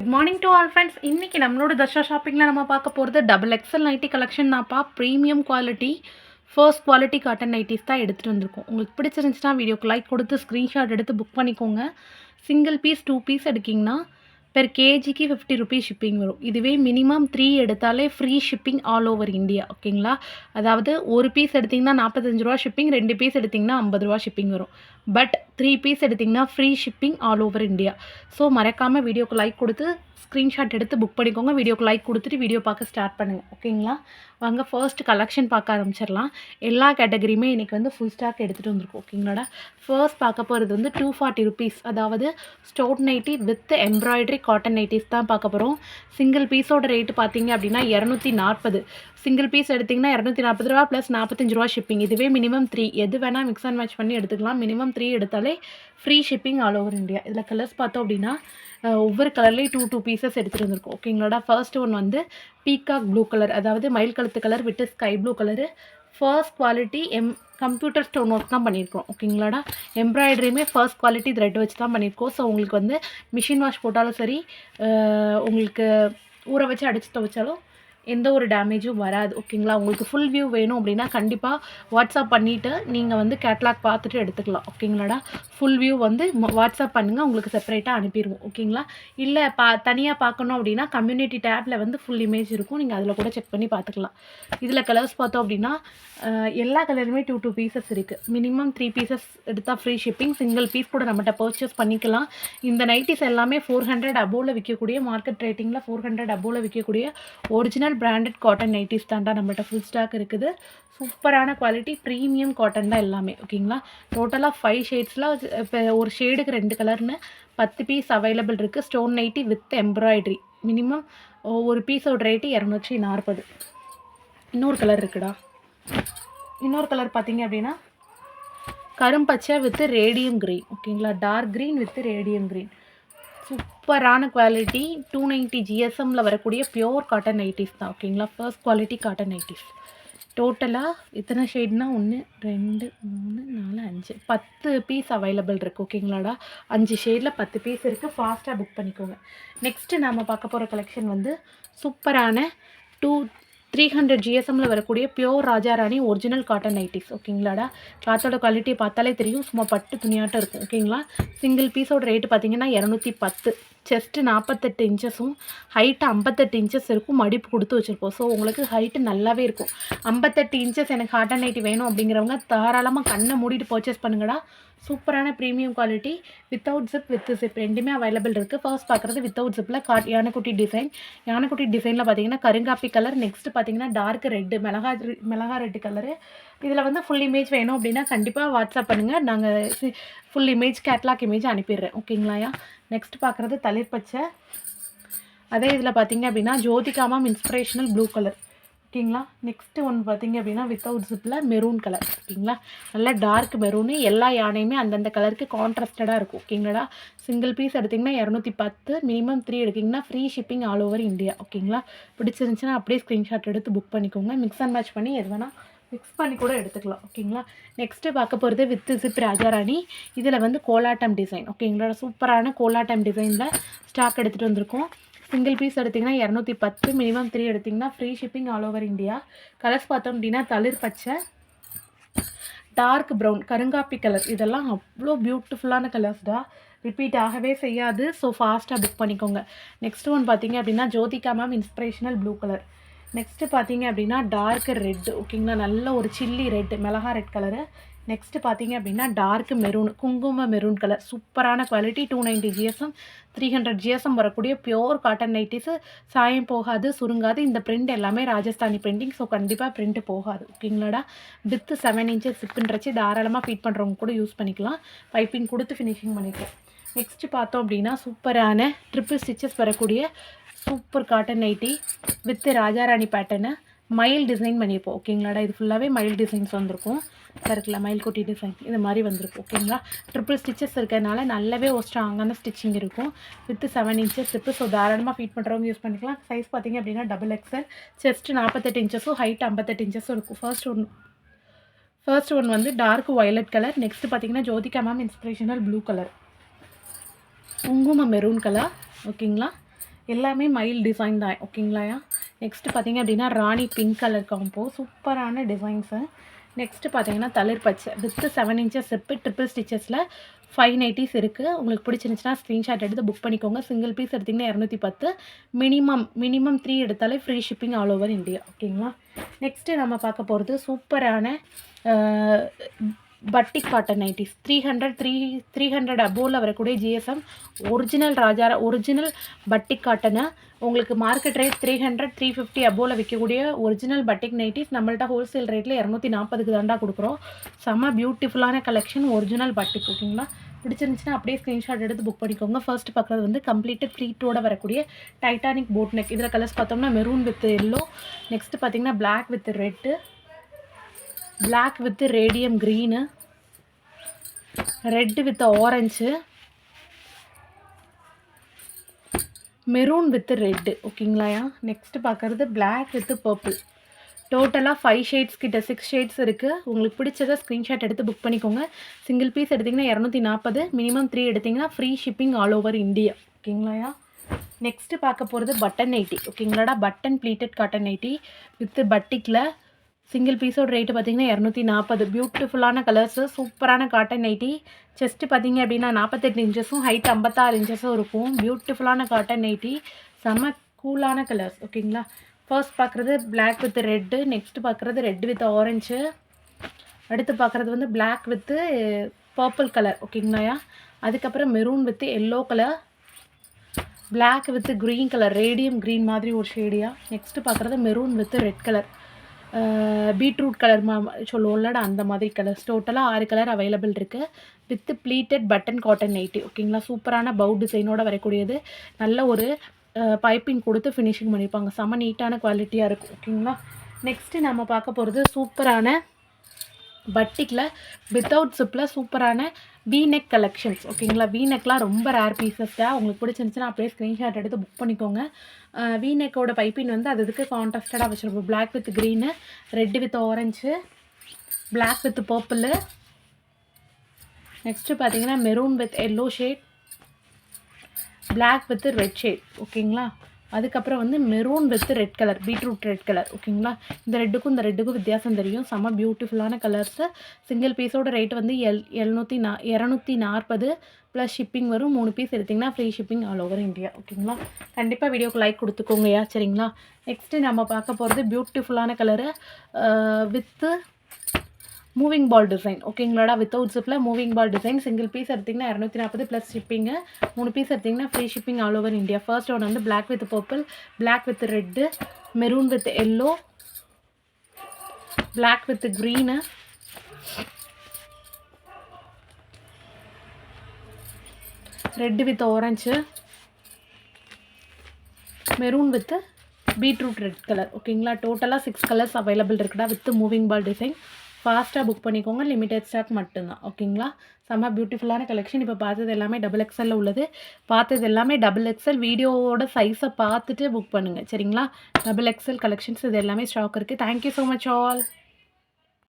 Good morning to all friends இன்றைக்கி நம்மளோட தர்ஷா ஷாப்பிங்கில் நம்ம பார்க்க போகிறது டபுள் எக்ஸல் நைட்டி கலெக்ஷன் தான்ப்பா. Premium quality first quality cotton nighties தான் எடுத்துகிட்டு வந்திருக்கோம். உங்களுக்கு பிடிச்சிருந்துச்சுன்னா வீடியோக்கு லைக் கொடுத்து ஸ்க்ரீன்ஷாட் எடுத்து புக் பண்ணிக்கோங்க. சிங்கிள் பீஸ் டூ பீஸ் எடுக்கிங்கன்னா பெர் கேஜிக்கு ஃபிஃப்டி ருபீஸ் ஷிப்பிங் வரும். இதுவே மினிமம் த்ரீ எடுத்தாலே free shipping all over India ஓகேங்களா அதாவது ஒரு பீஸ் எடுத்திங்கன்னா நாற்பத்தஞ்சு ரூபா ஷிப்பிங் ரெண்டு பீஸ் எடுத்திங்கன்னா ஐம்பது ரூபா ஷிப்பிங் வரும். பட் த்ரீ பீஸ் எடுத்திங்கன்னா free shipping all over India so மறக்காமல் வீடியோக்கு லைக் கொடுத்து ஸ்க்ரீன்ஷாட் எடுத்து புக் பண்ணிக்கோங்க. வீடியோக்கு லைக் கொடுத்துட்டு வீடியோ பார்க்க ஸ்டார்ட் பண்ணுங்கள் ஓகேங்களா வாங்க ஃபர்ஸ்ட் கலெக்ஷன் பார்க்க ஆரம்பிச்சிடலாம். எல்லா கேட்டகரியுமே இன்றைக்கி வந்து ஃபுல் ஸ்டாக் எடுத்துகிட்டு வந்திருக்கோம். ஓகேங்களாடா ஃபர்ஸ்ட் பார்க்க போகிறது வந்து டூ ஃபார்ட்டி ருபீஸ் அதாவது ஸ்டோட் nighty with embroidery cotton nighties தான் பார்க்க போகிறோம் சிங்கிள் பீஸோட ரேட்டு பார்த்தீங்க அப்படின்னா இரநூத்தி நாற்பது. சிங்கிள் பீஸ் எடுத்திங்கன்னா இரநூத்தி நாற்பது ரூபா ப்ளஸ் நாற்பத்தஞ்சு ரூபா ஷிப்பிங் இதுவே மினிமம் த்ரீ எது வேணால் மிக்ஸ் அண்ட் மேட்ச் பண்ணி எடுத்துக்கலாம். மினிமம் த்ரீ எடுத்தாலே free shipping all over India இதில் கலர்ஸ் பார்த்தோம் அப்படின்னா ஒவ்வொரு கலர்லேயும் டூ டூ பீசஸ் எடுத்துகிட்டு வந்திருக்கோம். ஓகேங்களா ஃபர்ஸ்ட் ஒன் வந்து பீகாக் ப்ளூ கலர் அதாவது மயில் கழுத்து கலர் விட்டு sky blue colour first quality M computer stone work தான் பண்ணியிருக்கோம். ஓகேங்களாடா எம்ப்ராய்டரியுமே ஃபர்ஸ்ட் குவாலிட்டி த்ரெட் வச்சு தான் பண்ணியிருக்கோம். ஸோ உங்களுக்கு வந்து மிஷின் வாஷ் போட்டாலும் சரி உங்களுக்கு ஊற வச்சு அடித்து துவைச்சாலும் எந்த ஒரு டேமேஜும் வராது ஓகேங்களா உங்களுக்கு ஃபுல் வியூ வேணும் அப்படின்னா கண்டிப்பாக வாட்ஸ்அப் பண்ணிவிட்டு நீங்கள் வந்து கேட்லாக் பார்த்துட்டு எடுத்துக்கலாம் ஓகேங்களாடா ஃபுல் வியூ வந்து வாட்ஸ்அப் பண்ணுங்கள் உங்களுக்கு செப்பரேட்டாக அனுப்பிடுவோம் ஓகேங்களா இல்லை பா தனியாக பார்க்கணும் அப்படின்னா கம்யூனிட்டி டேப்பில் வந்து ஃபுல் இமேஜ் இருக்கும் நீங்கள் அதில் கூட செக் பண்ணி பார்த்துக்கலாம். இதில் கலர்ஸ் பார்த்தோம் அப்படின்னா எல்லா கலருமே டூ டூ பீசஸ் இருக்குது மினிமம் த்ரீ பீசஸ் எடுத்தால் ஃப்ரீ ஷிப்பிங் சிங்கிள் பீஸ் கூட நம்மகிட்ட பர்ச்சேஸ் பண்ணிக்கலாம். இந்த நைட்டிஸ் எல்லாமே ஃபோர் ஹண்ட்ரட் அபோவில் விற்கக்கூடிய மார்க்கெட் ரேட்டிங்கில் ஃபோர் ஹண்ட்ரட் அபோவில் விற்கக்கூடிய ஒரிஜினல் பிராண்டட் காட்டன் நைட்டிஸ் தான்டா நம்மகிட்ட ஃபுல் ஸ்டாக் இருக்குது. சூப்பரான குவாலிட்டி ப்ரீமியம் காட்டன் தான் எல்லாமே ஓகேங்களா? டோட்டலாக ஃபைவ் ஷேட்ஸில் இப்போ ஒரு ஷேடுக்கு ரெண்டு கலர்னு பத்து பீஸ் அவைலபிள் இருக்குது stone nighty with embroidery minimum ஒரு பீஸோட ரேட்டு இரநூற்றி நாற்பது. இன்னொரு கலர் இருக்குடா. இன்னொரு கலர் பார்த்தீங்க அப்படின்னா கரும்பச்சை வித் ரேடியம் க்ரீன் ஓகேங்களா? Dark green with radium green சூப்பரான குவாலிட்டி டூ நைன்ட்டி ஜிஎஸ்எம்மில் வரக்கூடிய பியோர் காட்டன் நைட்டிஸ் தான் ஓகேங்களா ஃபர்ஸ்ட் குவாலிட்டி காட்டன் நைட்டிஸ் டோட்டலாக எத்தனை ஷேட்னா ஒன்று ரெண்டு மூணு நாலு அஞ்சு. பத்து பீஸ் அவைலபிள் இருக்குது ஓகேங்களாடா அஞ்சு ஷேடில் பத்து பீஸ் இருக்குது ஃபாஸ்ட்டாக புக் பண்ணிக்கோங்க. நெக்ஸ்ட்டு நம்ம பார்க்க போகிற கலெக்ஷன் வந்து சூப்பரான டூ த்ரீ ஹண்ட்ரட் ஜிஎஸ்எம்மில் வரக்கூடிய pure Rajarani original cotton nighties ஓகேங்களாடா? கிளாத்தோட குவாலிட்டி பார்த்தாலே தெரியும். சும்மா பட்டு துணியாட்டம் இருக்கும் ஓகேங்களா? சிங்கிள் பீஸோட ரேட்டு பார்த்தீங்கன்னா இரநூத்தி பத்து. செஸ்ட்டு நாற்பத்தெட்டு இன்ச்சஸும் ஹைட்டு ஐம்பத்தெட்டு இன்ச்சஸ் இருக்கும். மடிப்பு கொடுத்து வச்சுருப்போம். ஸோ உங்களுக்கு ஹைட்டு நல்லாவே இருக்கும். ஐம்பத்தெட்டு இன்ச்சஸ் எனக்கு காட்டன் நைட்டி வேணும் அப்படிங்கிறவங்க தாராளமாக கண்ணை மூடிட்டு பர்ச்சேஸ் பண்ணுங்கடா. சூப்பரான premium quality without zip with zip ரெண்டுமே அவைலபிள் இருக்குது ஃபர்ஸ்ட் பார்க்குறது வித்தவுட் ஜிப்பில் காட் யானைக்குட்டி டிசைன் யானைக்குட்டி டிசைனில் பார்த்தீங்கன்னா கருங்காப்பி கலர் நெக்ஸ்ட் பார்த்தீங்கன்னா டார்க் ரெட்டு மிளகா மிளகா ரெட்டு கலரு இதில் வந்து ஃபுல் இமேஜ் வேணும் அப்படின்னா கண்டிப்பாக வாட்ஸ்அப் பண்ணுங்கள் நாங்கள் ஃபுல் இமேஜ் கேட்லாக் இமேஜ் அனுப்பிடுறேன். ஓகேங்களாயா நெக்ஸ்ட் பார்க்குறது தளிர் பச்சை. அதே இதில் பார்த்தீங்க அப்படின்னா ஜோதிகாமாம் இன்ஸ்பிரேஷனல் ப்ளூ கலர் ஓகேங்களா? நெக்ஸ்ட்டு ஒன்று பார்த்தீங்க அப்படின்னா வித்தவுட் ஜிப்பில் மெரூன் கலர் ஓகேங்களா? நல்லா டார்க் மெரூனு எல்லா யானையுமே அந்தந்த கலருக்கு கான்ட்ராஸ்டடாக இருக்கும். ஓகேங்களா சிங்கிள் பீஸ் எடுத்திங்கன்னா இரநூத்தி பத்து மினிமம் த்ரீ எடுத்திங்கன்னா free shipping all over India ஓகேங்களா? பிடிச்சிருந்துச்சுன்னா அப்படியே ஸ்க்ரீன்ஷாட் எடுத்து புக் பண்ணிக்கோங்க. மிக்ஸ் அண்ட் மேட்ச் பண்ணி எது வேணால் மிக்ஸ் பண்ணி கூட எடுத்துக்கலாம். ஓகேங்களா? நெக்ஸ்ட்டு பார்க்க போகிறது வித் ஜிப் ராஜாராணி. இதில் வந்து கோலாட்டம் டிசைன் ஓகேங்களா? சூப்பரான கோலாட்டம் டிசைனில் ஸ்டாக் எடுத்துகிட்டு வந்திருக்கோம். சிங்கிள் பீஸ் எடுத்திங்கன்னா இரநூத்தி பத்து மினிமம் த்ரீ எடுத்திங்கன்னா free shipping all over India colours பார்த்தோம் அப்படின்னா தளிர் பச்சை டார்க் ப்ரௌன் கருங்காப்பி கலர் இதெல்லாம் அவ்வளோ பியூட்டிஃபுல்லான கலர்ஸ்டா ரிப்பீட் ஆகவே செய்யாது. ஸோ ஃபாஸ்ட்டாக புக் பண்ணிக்கோங்க. நெக்ஸ்ட் ஒன் பார்த்தீங்க அப்படின்னா Jyothika ma'am inspirational blue colour next பார்த்தீங்க அப்படின்னா டார்க் ரெட் ஓகேங்களா நல்ல ஒரு சில்லி ரெட் மிளகா ரெட் கலரு நெக்ஸ்ட்டு பார்த்தீங்க அப்படின்னா டார்க் மெரூன் குங்கும மெரூன் கலர் சூப்பரான quality two ninety GSM three hundred GSM வரக்கூடிய பியோர் காட்டன் நைட்டிஸு சாயம் போகாது சுருங்காது. இந்த பிரிண்ட் எல்லாமே ராஜஸ்தானி பிரிண்டிங் ஸோ கண்டிப்பாக பிரிண்ட் போகாது. ஓகேங்களாடா? வித்து செவன் இன்ச்சஸ் சிப்புன்றச்சு தாராளமாக ஃபிட் பண்ணுறவங்க கூட யூஸ் பண்ணிக்கலாம். பைப்பிங் கொடுத்து ஃபினிஷிங் பண்ணிக்கலாம். நெக்ஸ்ட்டு பார்த்தோம் அப்படின்னா சூப்பரான ட்ரிப்பிள் ஸ்டிச்சஸ் வரக்கூடிய super cotton nighty with Rajarani pattern மயில் டிசைன் பண்ணியிருப்போம் ஓகேங்களாடா? இது ஃபுல்லாகவே மயில் டிசைன்ஸ் வந்திருக்கும். இருக்குல்ல மயில் குட்டி டிசைன் இது மாதிரி வந்திருக்கும் ஓகேங்களா? ட்ரிப்பிள் ஸ்டிச்சஸ் இருக்கிறதுனால நல்லாவே ஒரு ஸ்ட்ராங்கான ஸ்டிச்சிங் இருக்கும். வித் செவன் இன்ச்சஸ் இருக்குது ஸோ தாராளமாக ஃபீட் பண்ணுறவங்க யூஸ் பண்ணிக்கலாம். சைஸ் பார்த்தீங்க அப்படின்னா டபுள் எக்ஸல் செஸ்ட் நாற்பத்தெட்டு இன்ச்சஸும் ஹைட் ஐம்பத்தெட்டு இன்ச்சஸும் இருக்கும். ஃபர்ஸ்ட் ஒன் ஃபர்ஸ்ட் ஒன் வந்து டார்க் வயலட் கலர் நெக்ஸ்ட் பார்த்தீங்கன்னா Jyothika ma'am inspirational blue colour குங்கும மெரூன் கலர் ஓகேங்களா? எல்லாமே மயில் டிசைன் தான் ஓகேங்களாயா? நெக்ஸ்ட்டு பார்த்தீங்க அப்படின்னா ராணி பிங்க் கலர் காம்போ சூப்பரான டிசைன்ஸு நெக்ஸ்ட்டு பார்த்தீங்கன்னா தளிர் பச்சை. வித்து செவன் இன்ச்சஸ் செப்பு ட்ரிபிள் ஸ்டிச்சஸில் ஃபைவ் நைட்டிஸ் இருக்குது உங்களுக்கு பிடிச்சிருந்துச்சுன்னா ஸ்க்ரீன்ஷாட் எடுத்து புக் பண்ணிக்கோங்க. சிங்கிள் பீஸ் எடுத்திங்கன்னா இரநூத்தி பத்து. மினிமம் மினிமம் த்ரீ எடுத்தாலே free shipping all over India ஓகேங்களா நெக்ஸ்ட்டு நம்ம பார்க்க போகிறது சூப்பரான batik cotton nighties three hundred three three hundred அபோவில் வரக்கூடிய ஜிஎஸ்எம் ஒரிஜினல் ராஜா ஒரிஜினல் பட்டிக் காட்டனை. உங்களுக்கு market rate three hundred three fifty அபோவில் விற்கக்கூடிய ஒரிஜினல் பட்டிக் நைட்டிஸ் நம்மள்ட்ட ஹோல்சேல் ரேட்டில் இரநூத்தி நாற்பதுக்கு தாண்டா கொடுக்குறோம். செம்ம பியூட்டிஃபுல்லான கலெக்ஷன் ஒரிஜினல் பட்டிக் ஓகேங்களா பிடிச்சிருந்துச்சுன்னா அப்படியே ஸ்க்ரீன்ஷாட் எடுத்து புக் பண்ணிக்கோங்க. ஃபர்ஸ்ட் பார்க்குறது வந்து கம்ப்ளீட்டட் ப்ளீட்டோட வரக்கூடிய டைட்டானிக் போட் நெக் இதில் கலர்ஸ் பார்த்தோம்னா மெரூன் வித் எல்லோ நெக்ஸ்ட் பார்த்தீங்கன்னா black with red black with radium green red with orange maroon with red ஓகேங்களாயா next பார்க்குறது பிளாக் வித் பர்பிள் டோட்டலாக ஃபைவ் ஷேட்ஸ் கிட்ட சிக்ஸ் ஷேட்ஸ் இருக்குது உங்களுக்கு பிடிச்சதை ஸ்க்ரீன்ஷாட் எடுத்து புக் பண்ணிக்கோங்க. சிங்கிள் பீஸ் எடுத்திங்கன்னா இரநூத்தி நாற்பது மினிமம் த்ரீ எடுத்திங்கன்னா free shipping all over India ஓகேங்களாயா next பார்க்க போகிறது button nighty ஓகேங்களாடா button pleated cotton nighty with பட்டிக்கில் single பீஸோட ரேட்டு பார்த்தீங்கன்னா இரநூத்தி நாற்பது பியூட்டிஃபுல்லான கலர்ஸு சூப்பரான காட்டன் நைட்டி செஸ்ட்டு பார்த்தீங்க அப்படின்னா நாற்பத்தெட்டு இன்ச்சஸும் ஹைட் ஐம்பத்தாறு இன்ச்சஸும் இருக்கும். பியூட்டிஃபுல்லான காட்டன் நைட்டி செம்ம கூலான கலர்ஸ் ஓகேங்களா ஃபர்ஸ்ட் பார்க்குறது பிளாக் வித் ரெட்டு நெக்ஸ்ட்டு பார்க்குறது ரெட் வித் ஆரஞ்சு அடுத்து பார்க்குறது வந்து பிளாக் வித்து பர்பிள் கலர் ஓகேங்களாயா அதுக்கப்புறம் maroon with yellow colour black with green colour radium green மாதிரி ஒரு ஷேடியாக நெக்ஸ்ட்டு பார்க்குறது maroon with red colour beetroot colour மா சொல்லுவோம்லடா அந்த மாதிரி கலர்ஸ் டோட்டலாக ஆறு கலர் அவைலபிள் இருக்குது with pleated button cotton nighty ஓகேங்களா சூப்பரான பவு டிசைனோட வரக்கூடியது. நல்ல ஒரு பைப்பிங் கொடுத்து ஃபினிஷிங் பண்ணியிருப்பாங்க செம்ம நீட்டான குவாலிட்டியாக இருக்கும் ஓகேங்களா நெக்ஸ்ட்டு நம்ம பார்க்க போகிறது சூப்பரான பட்டிக்கில் வித்தவுட் சிப்பில் சூப்பரான வி நெக் கலெக்ஷன்ஸ் ஓகேங்களா வி நெக்லாம் ரொம்ப ரேர் பீசஸ்ட்டாக உங்களுக்கு பிடிச்சிருந்துச்சுன்னா அப்படியே ஸ்க்ரீன்ஷாட் எடுத்து புக் பண்ணிக்கோங்க. வி பைப்பின் வந்து அது இதுக்கு கான்ட்ராஸ்டடாக வச்சுருப்போம் black with green red with orange black with purple next பார்த்தீங்கன்னா maroon with yellow shade black with red shade ஓகேங்களா அதுக்கப்புறம் வந்து maroon with red colour beetroot red colour ஓகேங்களா இந்த ரெட்டுக்கும் இந்த ரெட்டுக்கும் வித்தியாசம் தெரியும். செம்ம பியூட்டிஃபுல்லான கலர்ஸு சிங்கிள் பீஸோட ரேட் வந்து எல் எழுநூற்றி நா இரநூத்தி நாற்பது ப்ளஸ் ஷிப்பிங் வரும். மூணு பீஸ் எடுத்திங்கன்னா free shipping all over India ஓகேங்களா கண்டிப்பாக வீடியோக்கு லைக் கொடுத்துக்கோங்கயா சரிங்களா? நெக்ஸ்ட்டு நம்ம பார்க்க போகிறது பியூட்டிஃபுல்லான colour with moving ball design ஓகேங்களாடா without சிப்பில் moving ball design single piece எடுத்திங்கன்னா இரநூத்தி நாற்பது ப்ளஸ் ஷிப்பிங்கு மூணு பீஸ் எடுத்திங்கன்னா free shipping all over India first one வந்து black with purple black with red maroon with yellow black with green red with orange maroon with beetroot red colour ஓகேங்களா டோட்டலாக six colours available இருக்குடா with moving ball design ஃபாஸ்ட்டாக book பண்ணிக்கோங்க. Limited stock மட்டும்தான். ஓகேங்களா செம்ம பியூட்டிஃபுல்லான கலெக்ஷன் இப்போ பார்த்தது எல்லாமே டபுள் எக்ஸலில் உள்ளது. பார்த்தது எல்லாமே டபுள் எக்ஸல் வீடியோவோட சைஸை பார்த்துட்டு புக் பண்ணுங்கள் சரிங்களா? டபுள் எக்ஸல் கலெக்ஷன்ஸ் இது எல்லாமே ஸ்டாக் இருக்குது தேங்க்யூ ஸோ மச் ஆல்